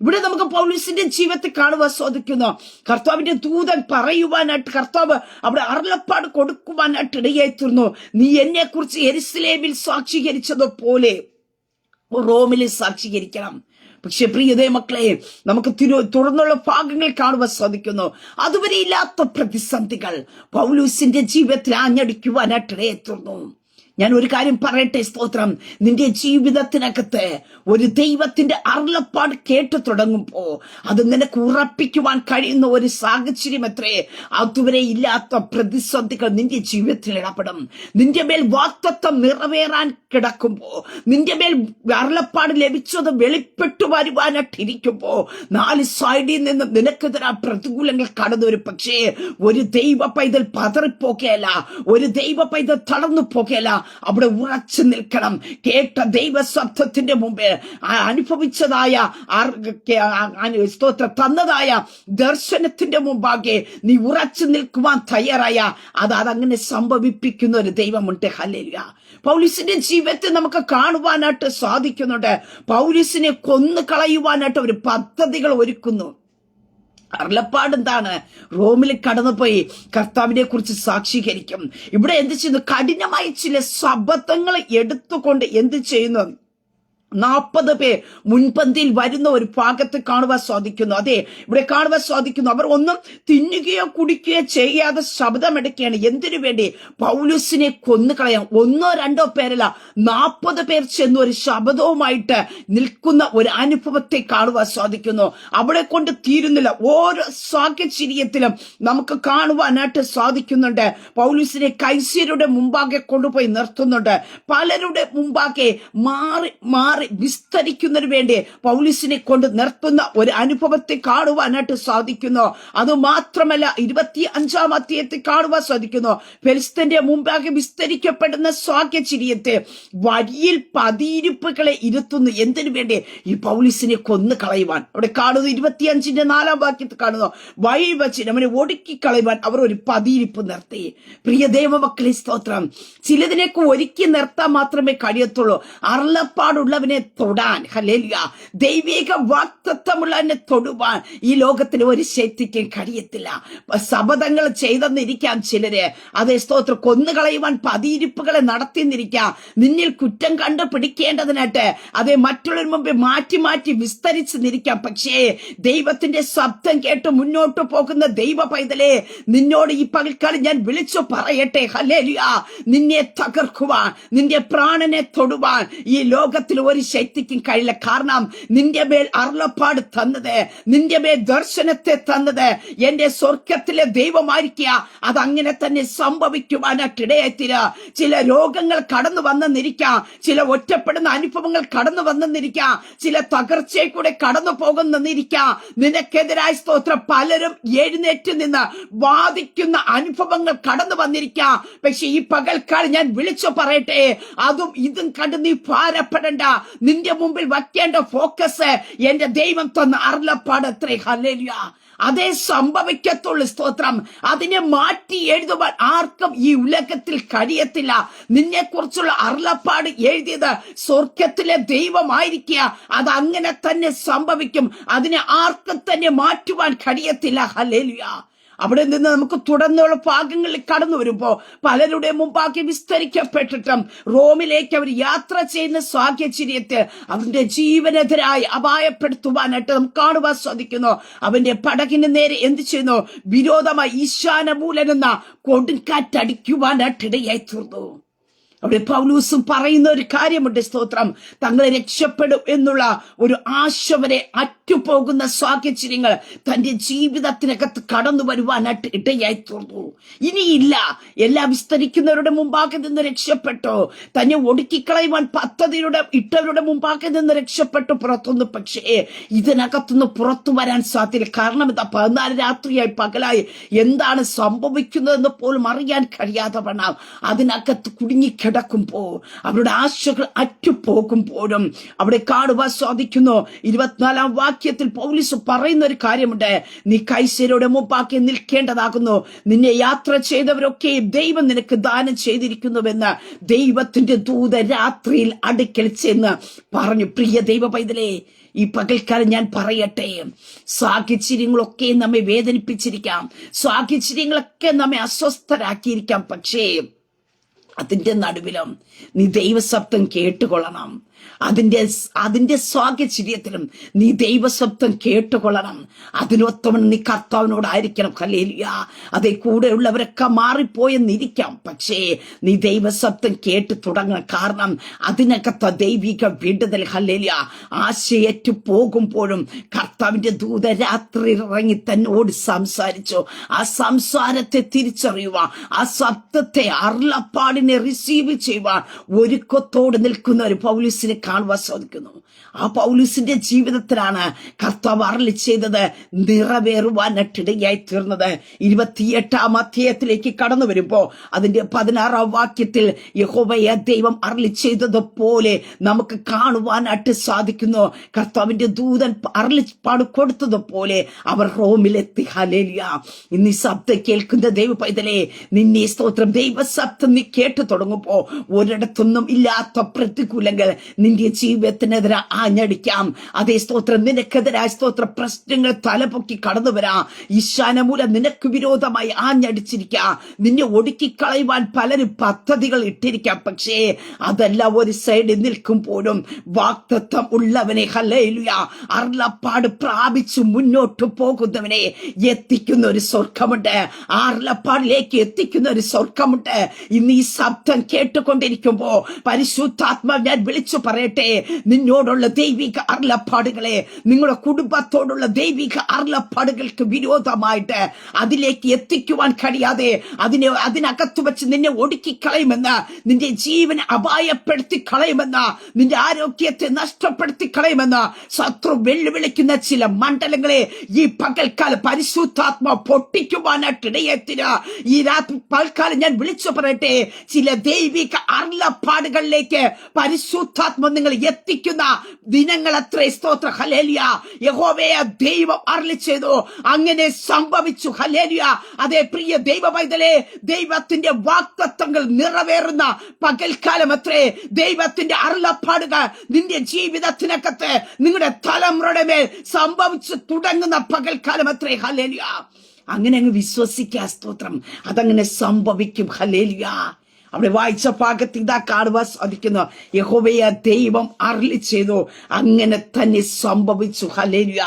ഇവിടെ നമുക്ക് പൗലീസിന്റെ ജീവിതത്തിൽ കാണുവാൻ സാധിക്കുന്നു. കർത്താവിന്റെ ദൂതൻ പറയുവാനായിട്ട് കർത്താവ് അവിടെ അരുളപ്പാട് കൊടുക്കുവാനായിട്ട് ഇടയായിത്തീർന്നു നീ എന്നെ കുറിച്ച് എരിസ്ലേമിൽ സാക്ഷീകരിച്ചതുപോലെ റോമിൽ സാക്ഷീകരിക്കണം. പക്ഷെ പ്രിയതേ മക്കളെ നമുക്ക് തിരു തുടർന്നുള്ള ഭാഗങ്ങൾ കാണുവാൻ സാധിക്കുന്നു. അതുവരെ ഇല്ലാത്ത പ്രതിസന്ധികൾ പൗലൂസിന്റെ ജീവിതത്തിൽ ആഞ്ഞടിക്കുവാനായിട്ടിടയെത്തുന്നു ഞാൻ ഒരു കാര്യം പറയട്ടെ സ്തോത്രം. നിന്റെ ജീവിതത്തിനകത്ത് ഒരു ദൈവത്തിന്റെ അരുളപ്പാട് കേട്ടു തുടങ്ങുമ്പോ അത് നിനക്ക് ഉറപ്പിക്കുവാൻ കഴിയുന്ന ഒരു സാഹചര്യം എത്രേ? അതുവരെ ഇല്ലാത്ത പ്രതിസന്ധികൾ നിന്റെ ജീവിതത്തിൽ ഇടപെടും. നിന്റെ മേൽ വാക്തത്വം നിറവേറാൻ കിടക്കുമ്പോ നിന്റെ മേൽ അരുളപ്പാട് ലഭിച്ചത് വെളിപ്പെട്ടു വരുവാനായിട്ടിരിക്കുമ്പോ നാല് സൈഡിൽ നിന്ന് നിനക്കെതിരാ പ്രതികൂലങ്ങൾ കടന്നു വരും പക്ഷേ ഒരു ദൈവ പൈതൽ പതറിപ്പോകയല്ല ഒരു ദൈവ പൈതൽ തളർന്നു പോകയല്ല അവിടെ ഉറച്ചു നിൽക്കണം. കേട്ട ദൈവ ശബ്ദത്തിന്റെ മുമ്പേ അനുഭവിച്ചതായ സ്തോത്ര തന്നതായ ദർശനത്തിന്റെ മുമ്പാകെ നീ ഉറച്ചു നിൽക്കുവാൻ തയ്യാറായ അത് അതങ്ങനെ സംഭവിപ്പിക്കുന്ന ഒരു ദൈവമുണ്ട്. ഹല്ലേലൂയ. പൗലിസിന്റെ ജീവിതത്തെ നമുക്ക് കാണുവാനായിട്ട് സാധിക്കുന്നുണ്ട്. പൗലിസിനെ കൊന്നു കളയുവാനായിട്ട് ഒരു പദ്ധതികൾ ഒരുക്കുന്നു. അരുളപ്പാട് എന്താണ് റോമിൽ കടന്നുപോയി കർത്താവിനെ കുറിച്ച് സാക്ഷീകരിക്കും. ഇവിടെ എന്ത് ചെയ്യുന്നു? കഠിനമായി ചില ശബ്ദങ്ങൾ എടുത്തുകൊണ്ട് എന്ത് ചെയ്യുന്നു? നാൽപ്പത് പേർ മുൻപന്തിയിൽ വരുന്ന ഒരു ഭാഗത്ത് കാണുവാൻ സാധിക്കുന്നു. അതെ ഇവിടെ കാണുവാൻ സാധിക്കുന്നു. അവർ ഒന്നും തിന്നുകയോ കുടിക്കുകയോ ചെയ്യാതെ ശബ്ദമെടുക്കുകയാണ്. എന്തിനു വേണ്ടി? പൗലുസിനെ കൊന്നുകളയാം ഒന്നോ രണ്ടോ പേരല്ല നാൽപ്പത് പേർ ചെന്ന് ഒരു ശബ്ദവുമായിട്ട് നിൽക്കുന്ന ഒരു അനുഭവത്തെ കാണുവാൻ സാധിക്കുന്നു. അവിടെ കൊണ്ട് തീരുന്നില്ല. ഓരോ സാഹചര്യത്തിലും നമുക്ക് കാണുവാനായിട്ട് സാധിക്കുന്നുണ്ട്. പൗലുസിനെ കൈസീരുടെ മുമ്പാകെ കൊണ്ടുപോയി നിർത്തുന്നുണ്ട്. പലരുടെ മുമ്പാകെ മാറി മാറി മാറി വിസ്തരിക്കുന്നതിന് വേണ്ടി പൗലിസിനെ കൊണ്ട് നിർത്തുന്ന ഒരു അനുഭവത്തെ കാണുവാനായിട്ട് സാധിക്കുന്നു. അത് മാത്രമല്ല ഇരുപത്തി അഞ്ചാം അധ്യായത്തെ കാണുവാൻ സാധിക്കുന്നു. ഫെലിസ്തന്റെ മുമ്പാകെ വിസ്തരിക്കപ്പെടുന്ന സ്വാഗ്യചിരിയത്തെ വഴിയിൽ പതിയിരിപ്പുകളെ ഇരുത്തുന്നു. എന്തിനു വേണ്ടി? ഈ പൗലിസിനെ കൊന്നു കളയുവാൻ. അവിടെ കാണുന്നു ഇരുപത്തിയഞ്ചിന്റെ നാലാം വാക്യത്തിൽ കാണുന്നു. വഴി വച്ച് അവനെ ഒടുക്കി കളയുവാൻ അവർ ഒരു പതിയിരിപ്പ് നിർത്തി. പ്രിയ ദൈവമക്കളെ സ്തോത്രം. ചിലതിനൊക്കെ ഒരുക്കി നിർത്താൻ മാത്രമേ കഴിയത്തുള്ളൂ. അറളപ്പാടുള്ളവനെ തൊടാൻ. ഹലേലിയ ദൈവിക വാക്തത്വമുള്ള എന്നെ തൊടുവാൻ ഈ ലോകത്തിൽ ഒരു ശക്തിക്കും കഴിയത്തില്ല. ശബദങ്ങൾ ചെയ്തെന്നിരിക്കാം ചിലര്. അതേ സ്തോത്രം കൊന്നുകളയുവാൻ പതിയിരിപ്പുകളെ നടത്തിന്നിരിക്കാം. നിന്നിൽ കുറ്റം കണ്ടുപിടിക്കേണ്ടതിനായിട്ട് അതേ മറ്റുള്ളവർ മുമ്പ് മാറ്റി മാറ്റി വിസ്തരിച്ച് നിരിക്കാം പക്ഷേ ദൈവത്തിന്റെ ശബ്ദം കേട്ട് മുന്നോട്ട് പോകുന്ന ദൈവ പൈതലെ നിന്നോട് ഈ പകൽക്കാലം ഞാൻ വിളിച്ചു പറയട്ടെ. ഹലേലിയ നിന്നെ തകർക്കുവാൻ നിന്റെ പ്രാണനെ തൊടുവാൻ ഈ ലോകത്തിൽ ഒരു ശക്തിക്കും കഴിയില്ല. കാരണം നിന്റെ മേൽ അരുളപ്പാട് തന്നത് നിന്റെ മേൽ ദർശനത്തെ തന്നത് എന്റെ സ്വർഗത്തിലെ ദൈവമായിരിക്കുക. അത് അങ്ങനെ തന്നെ സംഭവിക്കുവാനായിട്ടിടയായിത്തീര ചില രോഗങ്ങൾ കടന്നു വന്നെന്നിരിക്കാം. ചില ഒറ്റപ്പെടുന്ന അനുഭവങ്ങൾ കടന്നു വന്നെന്നിരിക്കാം. ചില തകർച്ചയെ കൂടെ കടന്നു പോകുന്നെന്നിരിക്കാം. നിനക്കെതിരായ സ്തോത്രം പലരും എഴുന്നേറ്റ് നിന്ന് വാദിക്കുന്ന അനുഭവങ്ങൾ കടന്നു വന്നിരിക്കാം. പക്ഷെ ഈ പകൽക്കാലം ഞാൻ വിളിച്ചു പറയട്ടെ. അതും ഇതും കണ്ട് നീ ഭാരപ്പെടണ്ട. നിന്റെ മുമ്പിൽ വയ്ക്കേണ്ട ഫോക്കസ് എന്റെ ദൈവം തന്ന അരുളപ്പാട് അത്രേ. ഹലേലിയ അതേ സംഭവിക്കത്തുള്ളൂ സ്തോത്രം. അതിനെ മാറ്റി എഴുതുവാൻ ആർക്കും ഈ ഉലകത്തിൽ കഴിയത്തില്ല. നിന്നെ കുറിച്ചുള്ള അരുളപ്പാട് എഴുതിയത് സ്വർഗത്തിലെ ദൈവമായിരിക്കുക. അത് അങ്ങനെ തന്നെ സംഭവിക്കും. അതിനെ ആർക്കും തന്നെ മാറ്റുവാൻ കഴിയത്തില്ല. ഹല്ലേലൂയ. അവിടെ നിന്ന് നമുക്ക് തുടർന്നുള്ള ഭാഗങ്ങളിൽ കടന്നു വരുമ്പോൾ പലരുടെ മുമ്പാകെ വിസ്തരിക്കപ്പെട്ടിട്ടും റോമിലേക്ക് അവർ യാത്ര ചെയ്യുന്ന സാഹചര്യത്തെ അവന്റെ ജീവനെതിരായി അപായപ്പെടുത്തുവാനായിട്ട് നമുക്ക് കാണുവാൻ സാധിക്കുന്നു. അവന്റെ പടകിന് നേരെ എന്ത് ചെയ്യുന്നു? വിരോധമായി ഈശാനമൂലൻ എന്ന കൊടുങ്കാറ്റടിക്കുവാനായിട്ട് ഇടയായി തീർന്നു. അവിടെ പൗലൂസും പറയുന്ന ഒരു കാര്യമുണ്ട് സ്തോത്രം. തങ്ങളെ രക്ഷപ്പെടും എന്നുള്ള ഒരു ആശ വരെ അറ്റുപോകുന്ന സാഹചര്യങ്ങൾ തന്റെ ജീവിതത്തിനകത്ത് കടന്നു വരുവാനായിട്ട് ഇടയായി തീർന്നു. ഇനിയില്ല. എല്ലാം വിസ്തരിക്കുന്നവരുടെ മുമ്പാകെ നിന്ന് രക്ഷപ്പെട്ടു. തന്നെ ഒടുക്കിക്കളയുവാൻ പദ്ധതിയുടെ ഇട്ടവരുടെ മുമ്പാകെ നിന്ന് രക്ഷപ്പെട്ടു പുറത്തുനിന്ന്. പക്ഷേ ഇതിനകത്തുനിന്ന് പുറത്തു വരാൻ സാധ്യത കാരണം എന്താ പതിനാല് രാത്രിയായി പകലായി. എന്താണ് സംഭവിക്കുന്നതെന്ന് പോലും അറിയാൻ കഴിയാതെ വേണം അതിനകത്ത് കുടുങ്ങിക്കിടക്കുമ്പോൾ അവരുടെ ആശകൾ അറ്റുപോകുമ്പോഴും അവിടെ കാണുവാൻ സാധിക്കുന്നു. ഇരുപത്തിനാലാം വാക്യത്തിൽ പൗലിസ് പറയുന്ന ഒരു കാര്യമുണ്ട്. നീ കൈസരുടെ മുമ്പാക്കി നിൽക്കേണ്ടതാകുന്നു. നിന്നെ യാത്ര ചെയ്തവരൊക്കെ ദൈവം നിനക്ക് ദാനം ചെയ്തിരിക്കുന്നുവെന്ന് ദൈവത്തിന്റെ ദൂത രാത്രിയിൽ അടുക്കൽ ചെന്ന് പറഞ്ഞു പ്രിയ ദൈവ പൈതലേ ഈ പകൽക്കാലം ഞാൻ പറയട്ടെ. സാഹചര്യങ്ങളൊക്കെ നമ്മെ വേദനിപ്പിച്ചിരിക്കാം. സാഹചര്യങ്ങളൊക്കെ നമ്മെ അസ്വസ്ഥരാക്കിയിരിക്കാം. പക്ഷേ അതിന്റെ നടുവിലും നീ ദൈവശബ്ദം കേട്ടുകൊള്ളണം. അതിന്റെ അതിന്റെ സ്വാഗ്യചര്യത്തിലും നീ ദൈവശബ്ദം കേട്ടുകൊള്ളണം. അതിനൊത്തവൻ നീ കർത്താവിനോടായിരിക്കണം. ഹല്ലേലിയ. അതേ കൂടെയുള്ളവരൊക്കെ മാറിപ്പോയെന്നിരിക്കാം. പക്ഷേ നീ ദൈവശബ്ദം കേട്ട് തുടങ്ങണം. കാരണം അതിനകത്ത ദൈവിക വിടുതൽ ഹല്ലേലിയ ആശയറ്റു പോകുമ്പോഴും കർത്താവിന്റെ ദൂത രാത്രി ഇറങ്ങി തന്നോട് സംസാരിച്ചു. ആ സംസാരത്തെ തിരിച്ചറിയുവാൻ ആ സത്യത്തെ അരുളപ്പാടിനെ റിസീവ് ചെയ്യുവാൻ ഒരുക്കത്തോട് നിൽക്കുന്ന ഒരു പൗലീസിനെ കാണുവാൻ സാധിക്കുന്നു. ആ പൗലീസിന്റെ ജീവിതത്തിലാണ് കർത്താവ് അരളി ചെയ്തത് നിറവേറുവാനായിട്ടിടയായി തീർന്നത്. ഇരുപത്തിയെട്ടാം അധ്യായത്തിലേക്ക് കടന്നു വരുമ്പോ അതിന്റെ പതിനാറാം വാക്യത്തിൽ യഹോവയ ദൈവം അരളി ചെയ്തതുപോലെ നമുക്ക് കാണുവാനായിട്ട് സാധിക്കുന്നു. കർത്താവിന്റെ ദൂതൻ അരളിപ്പാട് കൊടുത്തതുപോലെ അവർ റോമിലെത്തി. ഹലേലിയ ഇന്ന് ഈ ശബ്ദം കേൾക്കുന്ന ദൈവ പൈതലേ നിന്നെ സ്തോത്രം ദൈവ ശബ്ദം നീ കേട്ടു തുടങ്ങുമ്പോ ഒരിടത്തൊന്നും ഇല്ലാത്ത പ്രതികൂലങ്ങൾ നിന്റെ ജീവിതത്തിനെതിരെ ആഞ്ഞടിക്കാം. അതേ സ്തോത്രം നിനക്കെതിരായ സ്തോത്ര പ്രശ്നങ്ങൾ തലപൊക്കി കടന്നു വരാം. ഈശാനമൂലം നിനക്ക് വിരോധമായി ആഞ്ഞടിച്ചിരിക്കാം. നിന്നെ ഒടുക്കിക്കളയുവാൻ പലരും പദ്ധതികൾ ഇട്ടിരിക്കാം. പക്ഷേ അതെല്ലാം ഒരു സൈഡിൽ നിൽക്കുമ്പോഴും വാക്തത്വം ഉള്ളവനെ. ഹല്ലേലുയ. അർലപ്പാട് പ്രാപിച്ചു മുന്നോട്ട് പോകുന്നവനെ എത്തിക്കുന്ന ഒരു സ്വർഗമുണ്ട്. ആർലപ്പാടിലേക്ക് എത്തിക്കുന്ന ഒരു സ്വർഗമുണ്ട്. ഇന്ന് ഈ ശബ്ദം കേട്ടുകൊണ്ടിരിക്കുമ്പോ പരിശുദ്ധാത്മാവ് ഞാൻ വിളിച്ചു പറയട്ടെ. നിന്നോടുള്ള ദൈവിക അർലപ്പാടുകളെ നിങ്ങളുടെ കുടുംബത്തോടുള്ള ദൈവിക അർലപ്പാടുകൾക്ക് വിരോധമായിട്ട് അതിലേക്ക് എത്തിക്കുവാൻ കഴിയാതെ അതിനെ അതിനകത്ത് വെച്ച് നിന്നെ ഒടുക്കി കളയുമെന്ന് നിന്റെ ജീവൻ അപായപ്പെടുത്തി കളയുമെന്ന് നിന്റെ ആരോഗ്യത്തെ നഷ്ടപ്പെടുത്തി കളയുമെന്ന് ശത്രു വെല്ലുവിളിക്കുന്ന ചില മണ്ഡലങ്ങളെ ഈ പകൽക്കാല പരിശുദ്ധാത്മ പൊട്ടിക്കുവാനായിട്ട് ഇടയെത്തിന് ഈ രാത്രി പകൽക്കാലം ഞാൻ വിളിച്ചു പറയട്ടെ ചില ദൈവിക അർലപ്പാടുകളിലേക്ക് പരിശുദ്ധാത്മ നിങ്ങൾ എത്തിക്കുന്ന ദിനങ്ങൾ അത്രേ സ്തോത്ര ഹലേലിയ യഹോവയ ദൈവം അരളി ചെയ്തു. അങ്ങനെ സംഭവിച്ചു. ഹലേലിയ അതേ പ്രിയ ദൈവ പൈതലെ ദൈവത്തിന്റെ വാക്തത്വങ്ങൾ നിറവേറുന്ന പകൽക്കാലം അത്രേ ദൈവത്തിന്റെ അരുളപ്പാടുകൾ നിന്റെ ജീവിതത്തിനകത്ത് നിങ്ങളുടെ തലമുറയുടെ മേൽ സംഭവിച്ചു തുടങ്ങുന്ന പകൽക്കാലം അത്രേ ഹലേലിയ അങ്ങനെ അങ്ങ് വിശ്വസിക്കുക സ്തോത്രം. അതങ്ങനെ സംഭവിക്കും ഹലേലിയ അവിടെ വായിച്ച ഭാഗത്ത് ഇതാ കാണുവാൻ സാധിക്കുന്നു യഹോവയ ദൈവം അരളി ചെയ്തു. അങ്ങനെ തന്നെ സംഭവിച്ചു. ഹലേലിയ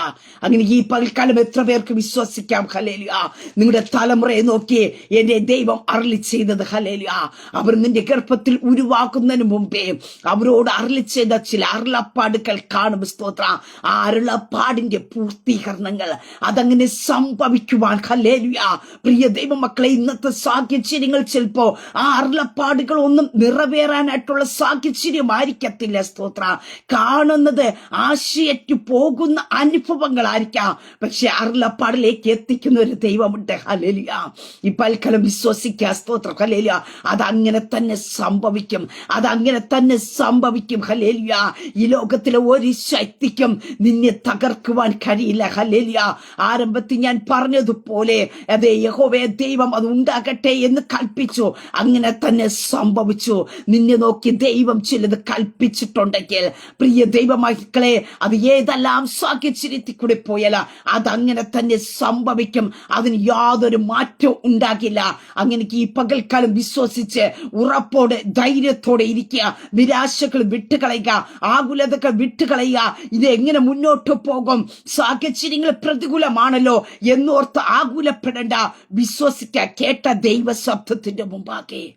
അങ്ങനെ ഈ പകൽക്കാലം എത്ര പേർക്ക് വിശ്വസിക്കാം? ഹലേലിയ നിങ്ങളുടെ തലമുറയെ നോക്കി എന്റെ ദൈവം അരളി ചെയ്തത്. ഹലേലിയ അവർ നിന്റെ ഗർഭത്തിൽ ഉരുവാക്കുന്നതിന് മുമ്പേ അവരോട് അരളി ചെയ്ത ചില അരുളപ്പാടുകൾ കാണും. സ്തോത്ര. ആ അരുളപ്പാടിന്റെ പൂർത്തീകരണങ്ങൾ അതങ്ങനെ സംഭവിക്കുവാൻ. ഹലേലിയ പ്രിയ ദൈവമക്കളെ ഇന്നത്തെ സാഹചര്യങ്ങൾ ചിലപ്പോ ആ അരുളപ്പാടുകൾ ഒന്നും നിറവേറാനായിട്ടുള്ള സാഹചര്യമായിരിക്കത്തില്ല സ്തോത്ര. കാണുന്നത് ആശയറ്റു പോകുന്ന അനുഭവങ്ങളായിരിക്കാം. പക്ഷെ അരുളപ്പാടിലേക്ക് എത്തിക്കുന്ന ഒരു ദൈവമുണ്ട്. ഹലേലിയ ഈ പൽക്കലം വിശ്വസിക്കുക സ്തോത്ര. ഹലേലിയ അതങ്ങനെ തന്നെ സംഭവിക്കും. അതങ്ങനെ തന്നെ സംഭവിക്കും. ഹലേലിയ ഈ ലോകത്തിലെ ഒരു ശക്തിക്കും നിന്നെ തകർക്കുവാൻ കഴിയില്ല. ഹലേലിയ ആരംഭത്തിൽ ഞാൻ പറഞ്ഞതുപോലെ അതെ യഹോവേ ദൈവം അത് ഉണ്ടാകട്ടെ എന്ന് കൽപ്പിച്ചു. അങ്ങനെ തന്നെ സംഭവിച്ചു. നിന്നെ നോക്കി ദൈവം ചിലത് കൽപ്പിച്ചിട്ടുണ്ടെങ്കിൽ പ്രിയ ദൈവമക്കളെ അത് ഏതെല്ലാം സാഹചര്യത്തിൽ കൂടി പോയാല അതങ്ങനെ തന്നെ സംഭവിക്കും. അതിന് യാതൊരു മാറ്റവും ഉണ്ടാകില്ല. അങ്ങനെ ഈ പകൽക്കാലം വിശ്വസിച്ച് ഉറപ്പോടെ ധൈര്യത്തോടെ ഇരിക്കുക. നിരാശകൾ വിട്ടുകളയുക. ആകുലതകൾ വിട്ടുകളയുക. ഇത് എങ്ങനെ മുന്നോട്ട് പോകും? സാഹചര്യങ്ങൾ പ്രതികൂലമാണല്ലോ എന്നോർത്ത് ആകുലപ്പെടേണ്ട. വിശ്വസിക്കുക കേട്ട ദൈവശബ്ദത്തിന്റെ മുമ്പാകെ.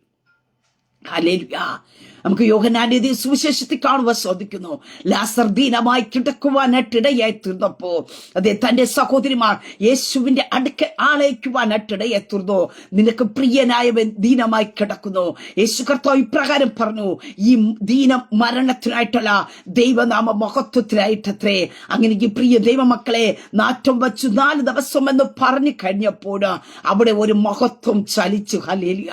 നമുക്ക് യോഹനാന്റെ സുവിശേഷത്തിൽ കാണുവാൻ സാധിക്കുന്നു. ലാസർ ദീനമായി കിടക്കുവാനായിട്ടിടയായി തീർന്നപ്പോ അതെ തന്റെ സഹോദരിമാർ യേശുവിന്റെ അടുക്ക ആളയക്കുവാനായിട്ടിടയായി തീർന്നു നിനക്ക് പ്രിയനായവൻ ദീനമായി കിടക്കുന്നു. യേശു കർത്താവ് ഇപ്രകാരം പറഞ്ഞു ഈ ദീനം മരണത്തിനായിട്ടല്ല ദൈവനാമ മഹത്വത്തിനായിട്ടത്രേ അങ്ങനെ ഈ പ്രിയ ദൈവമക്കളെ നാറ്റം വച്ചു നാല് ദിവസം എന്ന് പറഞ്ഞു കഴിഞ്ഞപ്പോൾ അവിടെ ഒരു മഹത്വം ചലിച്ചു. ഹലേലിയ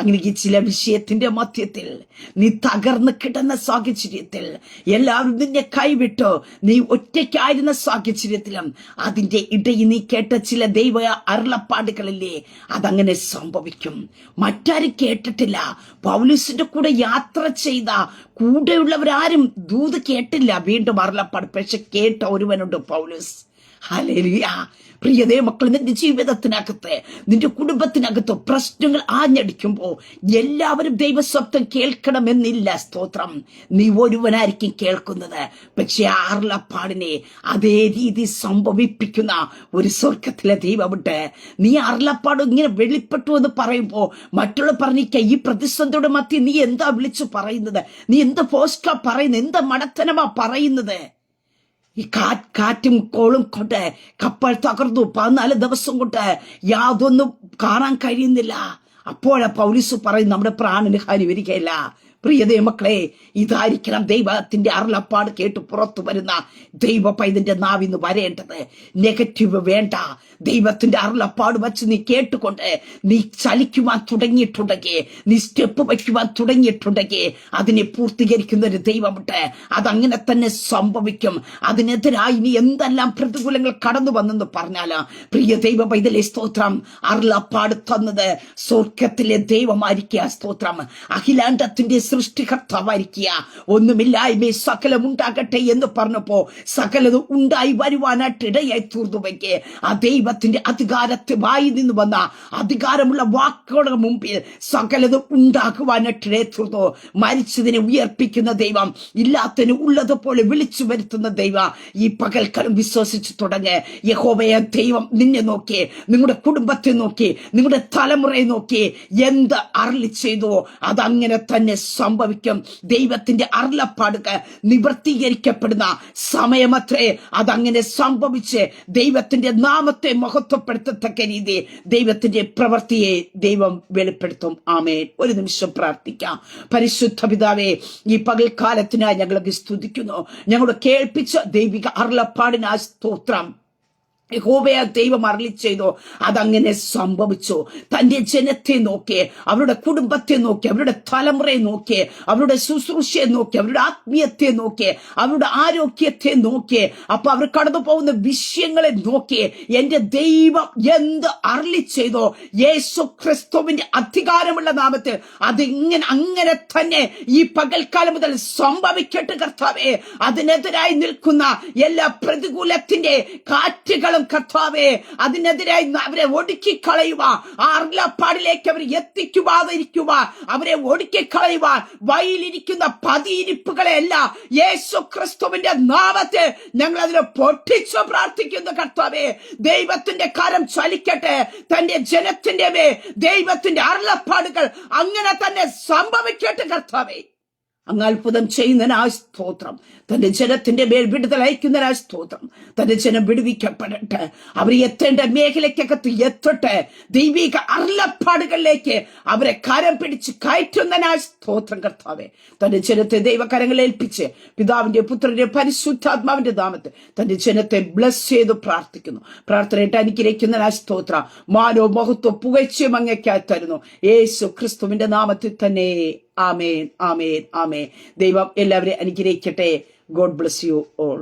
അങ്ങനെ ചില വിഷയത്തിന്റെ മധ്യത്തിൽ നീ തകർന്ന് കിടന്ന സാഹചര്യത്തിൽ എല്ലാവരും നിന്നെ കൈവിട്ടു. നീ ഒറ്റയ്ക്കായിരുന്ന സാഹചര്യത്തിലും അതിന്റെ ഇടയിൽ നീ കേട്ട ചില ദൈവ അരുളപ്പാടുകളില്ലേ? അതങ്ങനെ സംഭവിക്കും. മറ്റാരും കേട്ടിട്ടില്ല? പൗലൂസിന്റെ കൂടെ യാത്ര ചെയ്ത കൂടെയുള്ളവരാരും ദൂത് കേട്ടില്ല. വീണ്ടും അരുളപ്പാട്. പക്ഷെ കേട്ട ഒരുവനുണ്ട് പൗലൂസ്. ഹലേലിയ പ്രിയതേ മക്കൾ നിന്റെ ജീവിതത്തിനകത്ത് നിന്റെ കുടുംബത്തിനകത്ത് പ്രശ്നങ്ങൾ ആഞ്ഞടിക്കുമ്പോൾ എല്ലാവരും ദൈവശബ്ദം കേൾക്കണമെന്നില്ല സ്തോത്രം. നീ ഒരുവനായിരിക്കും കേൾക്കുന്നത്. പക്ഷെ ആർലപ്പാടിനെ അതേ രീതി സംഭവിപ്പിക്കുന്ന ഒരു സ്വർഗത്തിലെ ദൈവമുണ്ട്. നീ ആർലപ്പാട് ഇങ്ങനെ വെളിപ്പെട്ടു എന്ന് പറയുമ്പോൾ മറ്റുള്ള പറഞ്ഞിക്ക ഈ പ്രതിസന്ധിയുടെ മധ്യ നീ എന്താ വിളിച്ചു പറയുന്നത്? നീ എന്ത് പോസ്റ്റാ പറയുന്നത്? എന്താ മടത്തനമാ പറയുന്നത്? ഈ കാറ്റ് കാറ്റും കോളും കൊണ്ട് കപ്പൽ തകർന്നു. പതിനാല് ദിവസം കൊണ്ട് യാതൊന്നും കാണാൻ കഴിയുന്നില്ല. അപ്പോഴാ പൗലീസ് പറയും നമ്മുടെ പ്രാണന് ഹാനി വരികയില്ല. പ്രിയതേ മക്കളെ ഇതായിരിക്കണം ദൈവത്തിന്റെ അരുളപ്പാട് കേട്ട് പുറത്തു വരുന്ന ദൈവ പൈതന്റെ നാവിന്ന് വരേണ്ടത്. നെഗറ്റീവ് വേണ്ട. ദൈവത്തിന്റെ അരുളപ്പാട് വച്ച് നീ കേട്ടുകൊണ്ട് നീ ചലിക്കുവാൻ തുടങ്ങിയിട്ടുണ്ടെങ്കിൽ നീ സ്റ്റെപ്പ് വയ്ക്കുവാൻ തുടങ്ങിയിട്ടുണ്ടെങ്കിൽ അതിനെ പൂർത്തീകരിക്കുന്ന ഒരു ദൈവമുണ്ട്. അതങ്ങനെ തന്നെ സംഭവിക്കും. അതിനെതിരായി നീ എന്തെല്ലാം പ്രതികൂലങ്ങൾ കടന്നു വന്നെന്ന് പറഞ്ഞാൽ പ്രിയ ദൈവ പൈതലെ സ്തോത്രം അരുളപ്പാട് തന്നത് സ്വർഗത്തിലെ ദൈവമായിരിക്കുക സ്തോത്രം. അഖിലാണ്ടത്തിന്റെ സൃഷ്ടികർത്താവായിരിക്കുക. ഒന്നുമില്ലായ്മ സകലം ഉണ്ടാകട്ടെ എന്ന് പറഞ്ഞപ്പോ സകലതും ഉണ്ടായി വരുവാനായിട്ട് ഇടയായി തീർന്നുവെങ്കിൽ ആ ദൈവത്തിന്റെ അധികാരത്തെ വായി നിന്ന് വന്ന അധികാരമുള്ള വാക്കുകളുടെ മുമ്പിൽ സകലതും ഉണ്ടാക്കുവാനായിട്ട് ഇടയെ തീർന്നു. മരിച്ചതിനെ ഉയർപ്പിക്കുന്ന ദൈവം ഇല്ലാത്തതിന് ഉള്ളതുപോലെ വിളിച്ചു വരുത്തുന്ന ദൈവം ഈ പകൽക്കാലം വിശ്വസിച്ചു തുടങ്ങ്. യഹോവയ ദൈവം നിന്നെ നോക്കി നിങ്ങളുടെ കുടുംബത്തെ നോക്കി നിങ്ങളുടെ തലമുറയെ നോക്കി. എന്ത് അരളി ചെയ്തോ? അതങ്ങനെ തന്നെ സംഭവിക്കും. ദൈവത്തിന്റെ അരുളപ്പാടുകൾ നിവർത്തീകരിക്കപ്പെടുന്ന സമയമത്രേ അതങ്ങനെ സംഭവിച്ച് ദൈവത്തിന്റെ നാമത്തെ മഹത്വപ്പെടുത്തത്തക്ക രീതി ദൈവത്തിന്റെ പ്രവൃത്തിയെ ദൈവം വെളിപ്പെടുത്തും. ആമേൻ. ഒരു നിമിഷം പ്രാർത്ഥിക്കാം. പരിശുദ്ധ പിതാവേ ഈ പകൽക്കാലത്തിനായി ഞങ്ങളൊക്കെ സ്തുതിക്കുന്നു. ഞങ്ങളുടെ കേൾപ്പിച്ച ദൈവിക അരുളപ്പാടിനായി സ്തോത്രം. യഹോവയ ദൈവം അരളി ചെയ്തോ അതങ്ങനെ സംഭവിച്ചു. തന്റെ ജനത്തെ നോക്കി അവരുടെ കുടുംബത്തെ നോക്കി അവരുടെ തലമുറയെ നോക്കി അവരുടെ ശുശ്രൂഷയെ നോക്കി അവരുടെ ആത്മീയത്തെ നോക്കി അവരുടെ ആരോഗ്യത്തെ നോക്കി. അപ്പൊ അവർ കടന്നു പോകുന്ന വിഷയങ്ങളെ നോക്കി. എന്റെ ദൈവം എന്ത് അരളി ചെയ്തോ യേശു ക്രിസ്തുവിന്റെ അധികാരമുള്ള നാമത്തിൽ അതിങ്ങനെ അങ്ങനെ തന്നെ ഈ പകൽക്കാലം മുതൽ സംഭവിക്കട്ടെ കർത്താവേ. അതിനെതിരായി നിൽക്കുന്ന എല്ലാ പ്രതികൂലത്തിന്റെ കാറ്റുകളും കർത്താവേ അതിനെതിരായി അവരെ ഒടുക്കിക്കളയുക ആ അറിലപ്പാടിലേക്ക് അവർ എത്തിക്കുവാതിരിക്കുക അവരെ ഒടുക്കിക്കളയുക വയലിരിക്കുന്ന പതിയിരിപ്പുകളെ അല്ല യേശു ക്രിസ്തുവിന്റെ നാമത്തെ ഞങ്ങൾ അതിനെ പൊട്ടിച്ചു പ്രാർത്ഥിക്കുന്നു കർത്താവേ. ദൈവത്തിന്റെ കരം ചലിക്കട്ടെ. തന്റെ ജനത്തിന്റെ മേ ദൈവത്തിന്റെ അരുളപ്പാടുകൾ അങ്ങനെ തന്നെ സംഭവിക്കട്ടെ കർത്താവേ. അങ്ങ് അത്ഭുതം ചെയ്യുന്നതിനായി സ്തോത്രം. തന്റെ ജനത്തിന്റെ മേൽ വിടുതൽ അയക്കുന്നതിനായി സ്തോത്രം. തന്റെ ജനം വിടുവിക്കപ്പെടട്ടെ. അവർ എത്തേണ്ട മേഖലയ്ക്കകത്ത് എത്തട്ടെ. ദൈവിക അർലപ്പാടുകളിലേക്ക് അവരെ കരം പിടിച്ച് കയറ്റുന്നതിനായി സ്തോത്രം കർത്താവെ. തന്റെ ജനത്തെ ദൈവകരങ്ങൾ ഏൽപ്പിച്ച് പിതാവിന്റെ പുത്രന്റെ പരിശുദ്ധാത്മാവിന്റെ നാമത്തിൽ തന്റെ ജനത്തെ ബ്ലസ് ചെയ്ത് പ്രാർത്ഥിക്കുന്നു. പ്രാർത്ഥനയിട്ട് അനുഗ്രഹിക്കുന്നതിനായി സ്തോത്ര. മാനോ മഹത്വ പുകഴ്ചയും അങ്ങയ്ക്കായി തരുന്നു. യേശു ക്രിസ്തുവിന്റെ നാമത്തിൽ തന്നെ ആമേൻ ആമേൻ ആമേൻ. ദൈവം എല്ലാവരെയും അനുഗ്രഹിക്കട്ടെ. God bless you all.